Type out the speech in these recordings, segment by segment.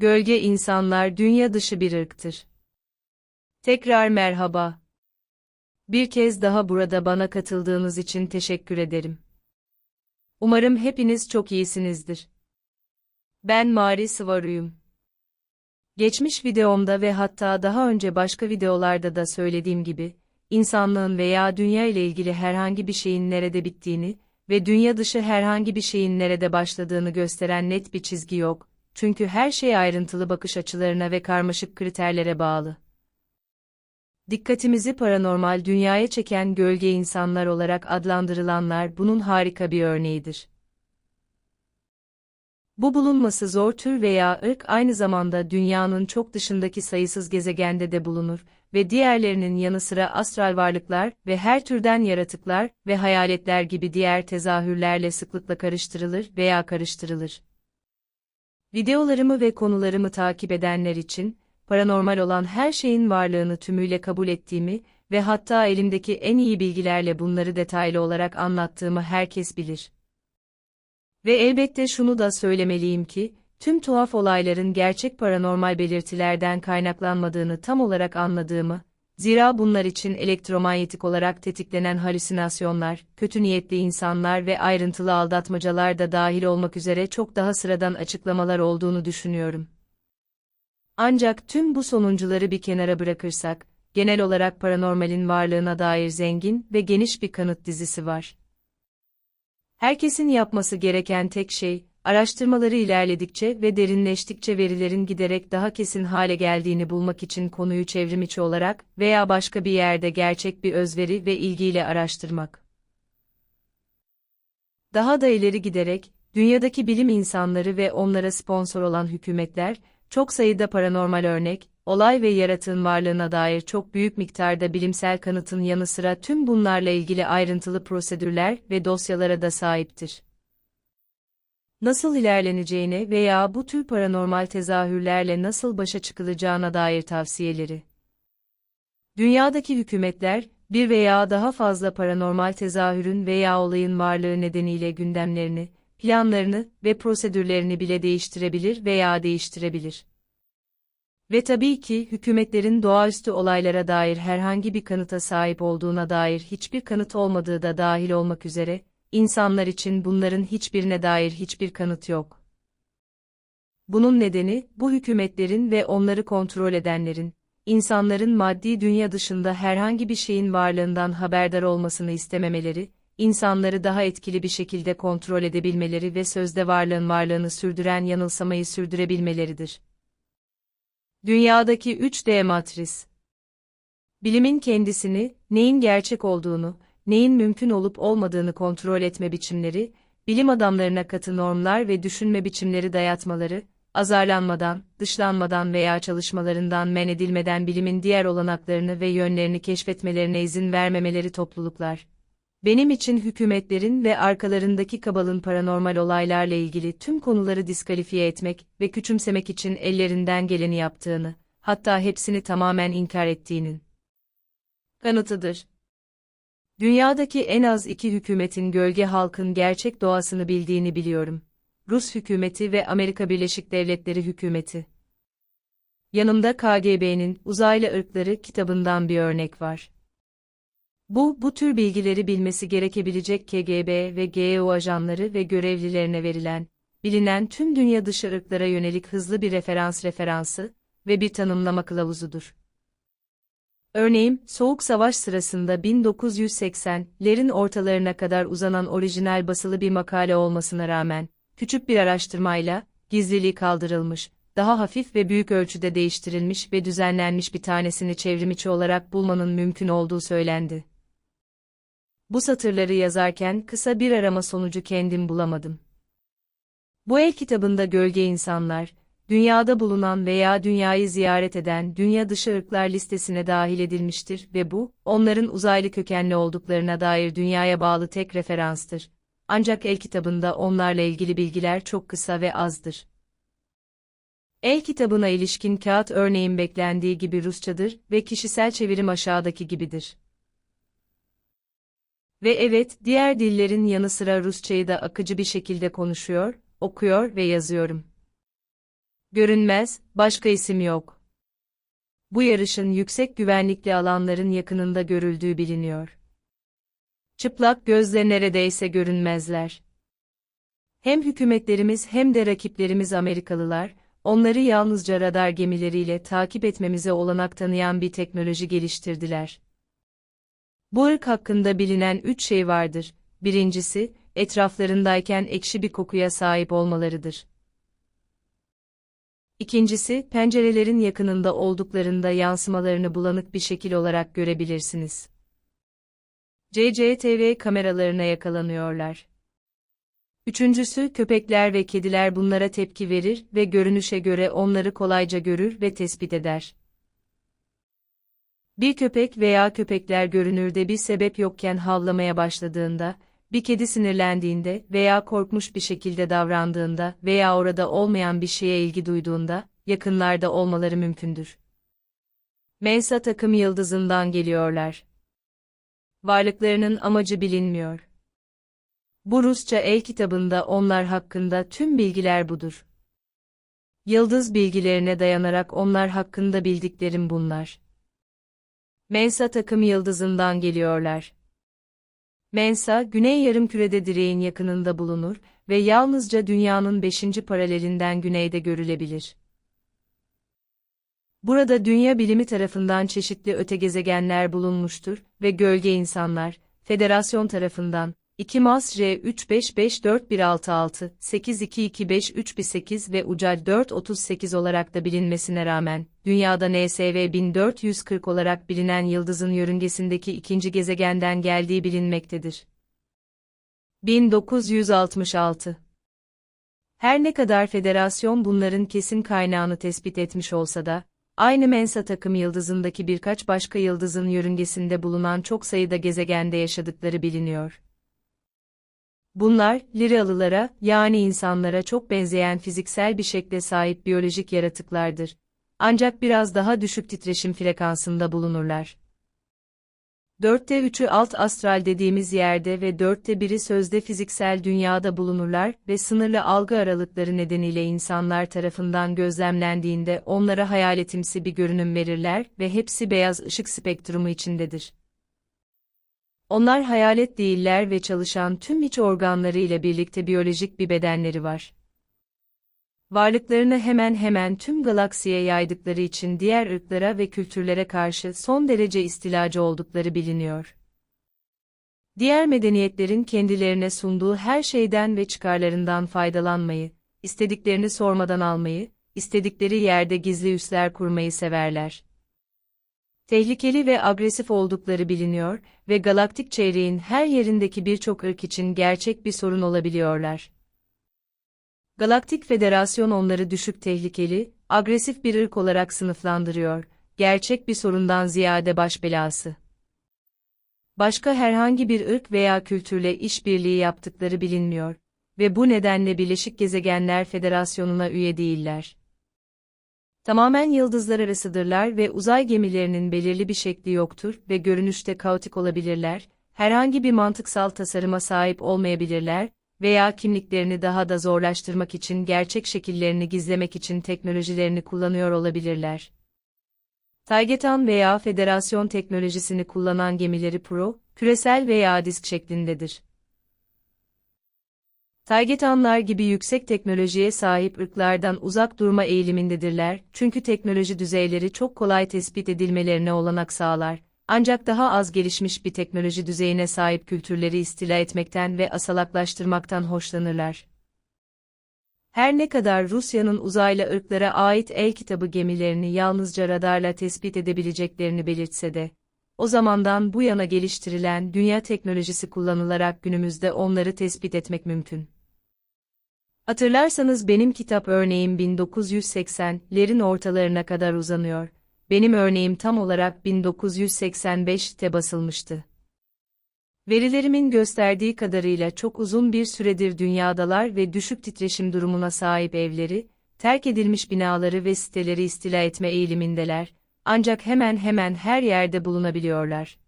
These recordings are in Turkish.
Gölge insanlar dünya dışı bir ırktır. Tekrar merhaba. Bir kez daha burada bana katıldığınız için teşekkür ederim. Umarım hepiniz çok iyisinizdir. Ben Mari Sıvaruyum. Geçmiş videomda ve hatta daha önce başka videolarda da söylediğim gibi, insanlığın veya dünya ile ilgili herhangi bir şeyin nerede bittiğini ve dünya dışı herhangi bir şeyin nerede başladığını gösteren net bir çizgi yok, çünkü her şey ayrıntılı bakış açılarına ve karmaşık kriterlere bağlı. Dikkatimizi paranormal dünyaya çeken gölge insanlar olarak adlandırılanlar bunun harika bir örneğidir. Bu bulunması zor tür veya ırk aynı zamanda dünyanın çok dışındaki sayısız gezegende de bulunur ve diğerlerinin yanı sıra astral varlıklar ve her türden yaratıklar ve hayaletler gibi diğer tezahürlerle sıklıkla karıştırılır veya karıştırılır. Videolarımı ve konularımı takip edenler için, paranormal olan her şeyin varlığını tümüyle kabul ettiğimi ve hatta elimdeki en iyi bilgilerle bunları detaylı olarak anlattığımı herkes bilir. Ve elbette şunu da söylemeliyim ki, tüm tuhaf olayların gerçek paranormal belirtilerden kaynaklanmadığını tam olarak anladığımı, zira bunlar için elektromanyetik olarak tetiklenen halüsinasyonlar, kötü niyetli insanlar ve ayrıntılı aldatmacalar da dahil olmak üzere çok daha sıradan açıklamalar olduğunu düşünüyorum. Ancak tüm bu sonuncuları bir kenara bırakırsak, genel olarak paranormalin varlığına dair zengin ve geniş bir kanıt dizisi var. Herkesin yapması gereken tek şey, araştırmaları ilerledikçe ve derinleştikçe verilerin giderek daha kesin hale geldiğini bulmak için konuyu çevrimiçi olarak veya başka bir yerde gerçek bir özveri ve ilgiyle araştırmak. Daha da ileri giderek, dünyadaki bilim insanları ve onlara sponsor olan hükümetler, çok sayıda paranormal örnek, olay ve yaratığın varlığına dair çok büyük miktarda bilimsel kanıtın yanı sıra tüm bunlarla ilgili ayrıntılı prosedürler ve dosyalara da sahiptir. Nasıl ilerleneceğine veya bu tür paranormal tezahürlerle nasıl başa çıkılacağına dair tavsiyeleri. Dünyadaki hükümetler, bir veya daha fazla paranormal tezahürün veya olayın varlığı nedeniyle gündemlerini, planlarını ve prosedürlerini bile değiştirebilir veya değiştirebilir. Ve tabii ki hükümetlerin doğaüstü olaylara dair herhangi bir kanıta sahip olduğuna dair hiçbir kanıt olmadığı da dahil olmak üzere, insanlar için bunların hiçbirine dair hiçbir kanıt yok. Bunun nedeni, bu hükümetlerin ve onları kontrol edenlerin, insanların maddi dünya dışında herhangi bir şeyin varlığından haberdar olmasını istememeleri, insanları daha etkili bir şekilde kontrol edebilmeleri ve sözde varlığın varlığını sürdüren yanılsamayı sürdürebilmeleridir. Dünyadaki 3D matris Bilimin kendisini, neyin gerçek olduğunu, neyin mümkün olup olmadığını kontrol etme biçimleri, bilim adamlarına katı normlar ve düşünme biçimleri dayatmaları, azarlanmadan, dışlanmadan veya çalışmalarından men edilmeden bilimin diğer olanaklarını ve yönlerini keşfetmelerine izin vermemeleri topluluklar. Benim için hükümetlerin ve arkalarındaki kabalın paranormal olaylarla ilgili tüm konuları diskalifiye etmek ve küçümsemek için ellerinden geleni yaptığını, hatta hepsini tamamen inkar ettiğinin kanıtıdır. Dünyadaki en az iki hükümetin gölge halkın gerçek doğasını bildiğini biliyorum. Rus hükümeti ve Amerika Birleşik Devletleri hükümeti. Yanımda KGB'nin Uzaylı Irkları kitabından bir örnek var. Bu, bu tür bilgileri bilmesi gerekebilecek KGB ve GEO ajanları ve görevlilerine verilen, bilinen tüm dünya dışı ırklara yönelik hızlı bir referans referansı ve bir tanımlama kılavuzudur. Örneğin, Soğuk Savaş sırasında 1980'lerin ortalarına kadar uzanan orijinal basılı bir makale olmasına rağmen, küçük bir araştırmayla, gizliliği kaldırılmış, daha hafif ve büyük ölçüde değiştirilmiş ve düzenlenmiş bir tanesini çevrimiçi olarak bulmanın mümkün olduğu söylendi. Bu satırları yazarken kısa bir arama sonucu kendim bulamadım. Bu el kitabında gölge insanlar, dünyada bulunan veya dünyayı ziyaret eden dünya dışı ırklar listesine dahil edilmiştir ve bu, onların uzaylı kökenli olduklarına dair dünyaya bağlı tek referanstır. Ancak el kitabında onlarla ilgili bilgiler çok kısa ve azdır. El kitabına ilişkin kağıt örneğin beklendiği gibi Rusçadır ve kişisel çevirim aşağıdaki gibidir. Ve evet, diğer dillerin yanı sıra Rusçayı da akıcı bir şekilde konuşuyor, okuyor ve yazıyorum. Görünmez, başka isim yok. Bu yarışın yüksek güvenlikli alanların yakınında görüldüğü biliniyor. Çıplak gözle neredeyse görünmezler. Hem hükümetlerimiz hem de rakiplerimiz Amerikalılar, onları yalnızca radar gemileriyle takip etmemize olanak tanıyan bir teknoloji geliştirdiler. Bu ırk hakkında bilinen üç şey vardır. Birincisi, etraflarındayken ekşi bir kokuya sahip olmalarıdır. İkincisi, pencerelerin yakınında olduklarında yansımalarını bulanık bir şekil olarak görebilirsiniz. CCTV kameralarına yakalanıyorlar. Üçüncüsü, köpekler ve kediler bunlara tepki verir ve görünüşe göre onları kolayca görür ve tespit eder. Bir köpek veya köpekler görünürde bir sebep yokken havlamaya başladığında, bir kedi sinirlendiğinde veya korkmuş bir şekilde davrandığında veya orada olmayan bir şeye ilgi duyduğunda, yakınlarda olmaları mümkündür. Mensa takım yıldızından geliyorlar. Varlıklarının amacı bilinmiyor. Bu Rusça el kitabında onlar hakkında tüm bilgiler budur. Yıldız bilgilerine dayanarak onlar hakkında bildiklerim bunlar. Mensa takım yıldızından geliyorlar. Mensa, güney yarımkürede direğin yakınında bulunur ve yalnızca dünyanın beşinci paralelinden güneyde görülebilir. Burada dünya bilimi tarafından çeşitli öte gezegenler bulunmuştur ve gölge insanlar, Federasyon tarafından, 2 Mas R 3554166, 822538 ve Ucal 438 olarak da bilinmesine rağmen, dünyada NSV 1440 olarak bilinen yıldızın yörüngesindeki ikinci gezegenden geldiği bilinmektedir. 1966 Her ne kadar federasyon bunların kesin kaynağını tespit etmiş olsa da, aynı Mensa takım yıldızındaki birkaç başka yıldızın yörüngesinde bulunan çok sayıda gezegende yaşadıkları biliniyor. Bunlar, Liralılara, yani insanlara çok benzeyen fiziksel bir şekle sahip biyolojik yaratıklardır. Ancak biraz daha düşük titreşim frekansında bulunurlar. Dörtte üçü alt astral dediğimiz yerde ve dörtte biri sözde fiziksel dünyada bulunurlar ve sınırlı algı aralıkları nedeniyle insanlar tarafından gözlemlendiğinde onlara hayaletimsi bir görünüm verirler ve hepsi beyaz ışık spektrumu içindedir. Onlar hayalet değiller ve çalışan tüm iç organları ile birlikte biyolojik bir bedenleri var. Varlıklarını hemen hemen tüm galaksiye yaydıkları için diğer ırklara ve kültürlere karşı son derece istilacı oldukları biliniyor. Diğer medeniyetlerin kendilerine sunduğu her şeyden ve çıkarlarından faydalanmayı, istediklerini sormadan almayı, istedikleri yerde gizli üsler kurmayı severler tehlikeli ve agresif oldukları biliniyor ve galaktik çeyreğin her yerindeki birçok ırk için gerçek bir sorun olabiliyorlar. Galaktik Federasyon onları düşük tehlikeli, agresif bir ırk olarak sınıflandırıyor, gerçek bir sorundan ziyade baş belası. Başka herhangi bir ırk veya kültürle işbirliği yaptıkları bilinmiyor ve bu nedenle Birleşik Gezegenler Federasyonu'na üye değiller tamamen yıldızlar arasıdırlar ve uzay gemilerinin belirli bir şekli yoktur ve görünüşte kaotik olabilirler, herhangi bir mantıksal tasarıma sahip olmayabilirler veya kimliklerini daha da zorlaştırmak için gerçek şekillerini gizlemek için teknolojilerini kullanıyor olabilirler. Taygetan veya federasyon teknolojisini kullanan gemileri pro, küresel veya disk şeklindedir. Taygetanlar gibi yüksek teknolojiye sahip ırklardan uzak durma eğilimindedirler, çünkü teknoloji düzeyleri çok kolay tespit edilmelerine olanak sağlar. Ancak daha az gelişmiş bir teknoloji düzeyine sahip kültürleri istila etmekten ve asalaklaştırmaktan hoşlanırlar. Her ne kadar Rusya'nın uzaylı ırklara ait el kitabı gemilerini yalnızca radarla tespit edebileceklerini belirtse de, o zamandan bu yana geliştirilen dünya teknolojisi kullanılarak günümüzde onları tespit etmek mümkün. Hatırlarsanız benim kitap örneğim 1980'lerin ortalarına kadar uzanıyor. Benim örneğim tam olarak 1985'te basılmıştı. Verilerimin gösterdiği kadarıyla çok uzun bir süredir dünyadalar ve düşük titreşim durumuna sahip evleri, terk edilmiş binaları ve siteleri istila etme eğilimindeler, ancak hemen hemen her yerde bulunabiliyorlar.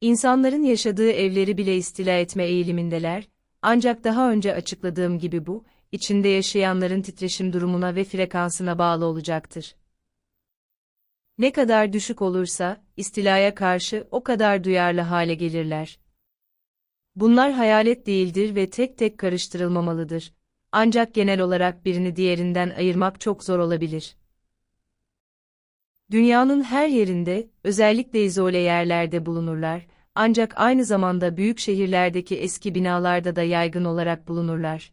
İnsanların yaşadığı evleri bile istila etme eğilimindeler, ancak daha önce açıkladığım gibi bu, içinde yaşayanların titreşim durumuna ve frekansına bağlı olacaktır. Ne kadar düşük olursa, istilaya karşı o kadar duyarlı hale gelirler. Bunlar hayalet değildir ve tek tek karıştırılmamalıdır. Ancak genel olarak birini diğerinden ayırmak çok zor olabilir. Dünyanın her yerinde, özellikle izole yerlerde bulunurlar, ancak aynı zamanda büyük şehirlerdeki eski binalarda da yaygın olarak bulunurlar.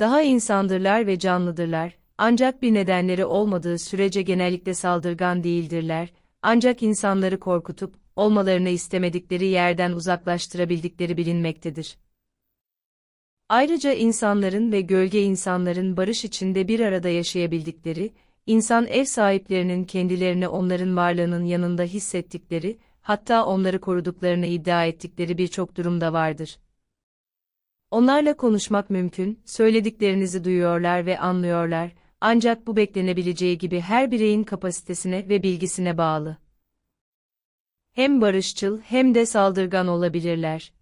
Daha insandırlar ve canlıdırlar, ancak bir nedenleri olmadığı sürece genellikle saldırgan değildirler, ancak insanları korkutup, olmalarını istemedikleri yerden uzaklaştırabildikleri bilinmektedir. Ayrıca insanların ve gölge insanların barış içinde bir arada yaşayabildikleri, insan ev sahiplerinin kendilerini onların varlığının yanında hissettikleri, hatta onları koruduklarını iddia ettikleri birçok durumda vardır. Onlarla konuşmak mümkün, söylediklerinizi duyuyorlar ve anlıyorlar, ancak bu beklenebileceği gibi her bireyin kapasitesine ve bilgisine bağlı. Hem barışçıl hem de saldırgan olabilirler.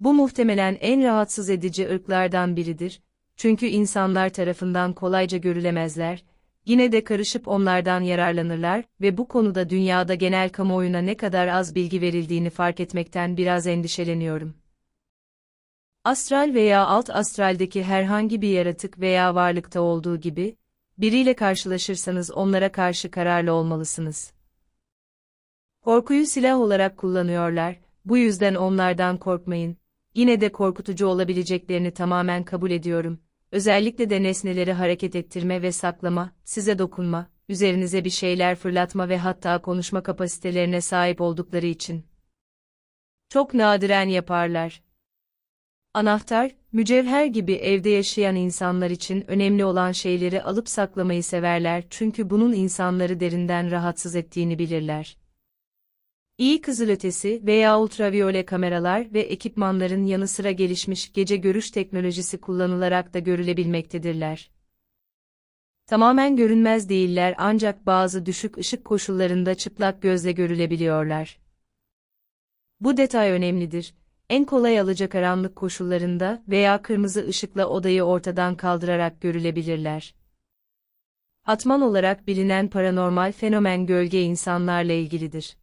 Bu muhtemelen en rahatsız edici ırklardan biridir, çünkü insanlar tarafından kolayca görülemezler, yine de karışıp onlardan yararlanırlar ve bu konuda dünyada genel kamuoyuna ne kadar az bilgi verildiğini fark etmekten biraz endişeleniyorum. Astral veya alt astraldeki herhangi bir yaratık veya varlıkta olduğu gibi, biriyle karşılaşırsanız onlara karşı kararlı olmalısınız. Korkuyu silah olarak kullanıyorlar, bu yüzden onlardan korkmayın. Yine de korkutucu olabileceklerini tamamen kabul ediyorum. Özellikle de nesneleri hareket ettirme ve saklama, size dokunma, üzerinize bir şeyler fırlatma ve hatta konuşma kapasitelerine sahip oldukları için. Çok nadiren yaparlar. Anahtar, mücevher gibi evde yaşayan insanlar için önemli olan şeyleri alıp saklamayı severler çünkü bunun insanları derinden rahatsız ettiğini bilirler. İyi kızılötesi veya ultraviyole kameralar ve ekipmanların yanı sıra gelişmiş gece görüş teknolojisi kullanılarak da görülebilmektedirler. Tamamen görünmez değiller ancak bazı düşük ışık koşullarında çıplak gözle görülebiliyorlar. Bu detay önemlidir. En kolay alacakaranlık koşullarında veya kırmızı ışıkla odayı ortadan kaldırarak görülebilirler. Atman olarak bilinen paranormal fenomen gölge insanlarla ilgilidir.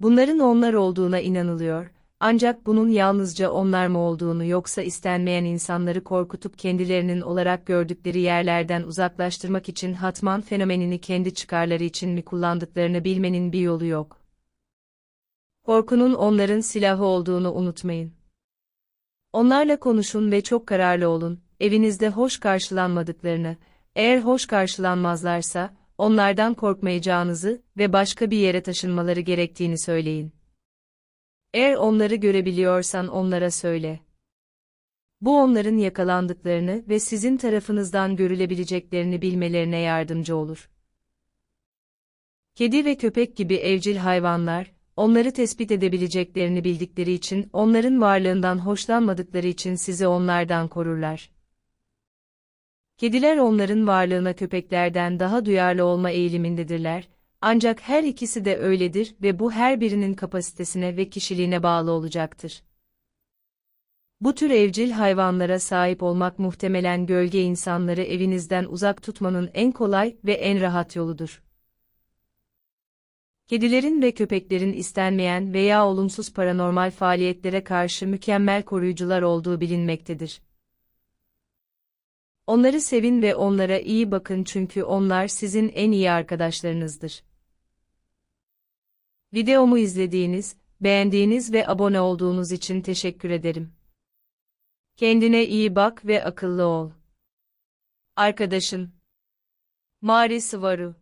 Bunların onlar olduğuna inanılıyor, ancak bunun yalnızca onlar mı olduğunu yoksa istenmeyen insanları korkutup kendilerinin olarak gördükleri yerlerden uzaklaştırmak için Hatman fenomenini kendi çıkarları için mi kullandıklarını bilmenin bir yolu yok. Korkunun onların silahı olduğunu unutmayın. Onlarla konuşun ve çok kararlı olun, evinizde hoş karşılanmadıklarını, eğer hoş karşılanmazlarsa, onlardan korkmayacağınızı ve başka bir yere taşınmaları gerektiğini söyleyin. Eğer onları görebiliyorsan onlara söyle. Bu onların yakalandıklarını ve sizin tarafınızdan görülebileceklerini bilmelerine yardımcı olur. Kedi ve köpek gibi evcil hayvanlar, onları tespit edebileceklerini bildikleri için onların varlığından hoşlanmadıkları için sizi onlardan korurlar. Kediler onların varlığına köpeklerden daha duyarlı olma eğilimindedirler, ancak her ikisi de öyledir ve bu her birinin kapasitesine ve kişiliğine bağlı olacaktır. Bu tür evcil hayvanlara sahip olmak muhtemelen gölge insanları evinizden uzak tutmanın en kolay ve en rahat yoludur. Kedilerin ve köpeklerin istenmeyen veya olumsuz paranormal faaliyetlere karşı mükemmel koruyucular olduğu bilinmektedir. Onları sevin ve onlara iyi bakın çünkü onlar sizin en iyi arkadaşlarınızdır. Videomu izlediğiniz, beğendiğiniz ve abone olduğunuz için teşekkür ederim. Kendine iyi bak ve akıllı ol. Arkadaşın Mari Sıvaru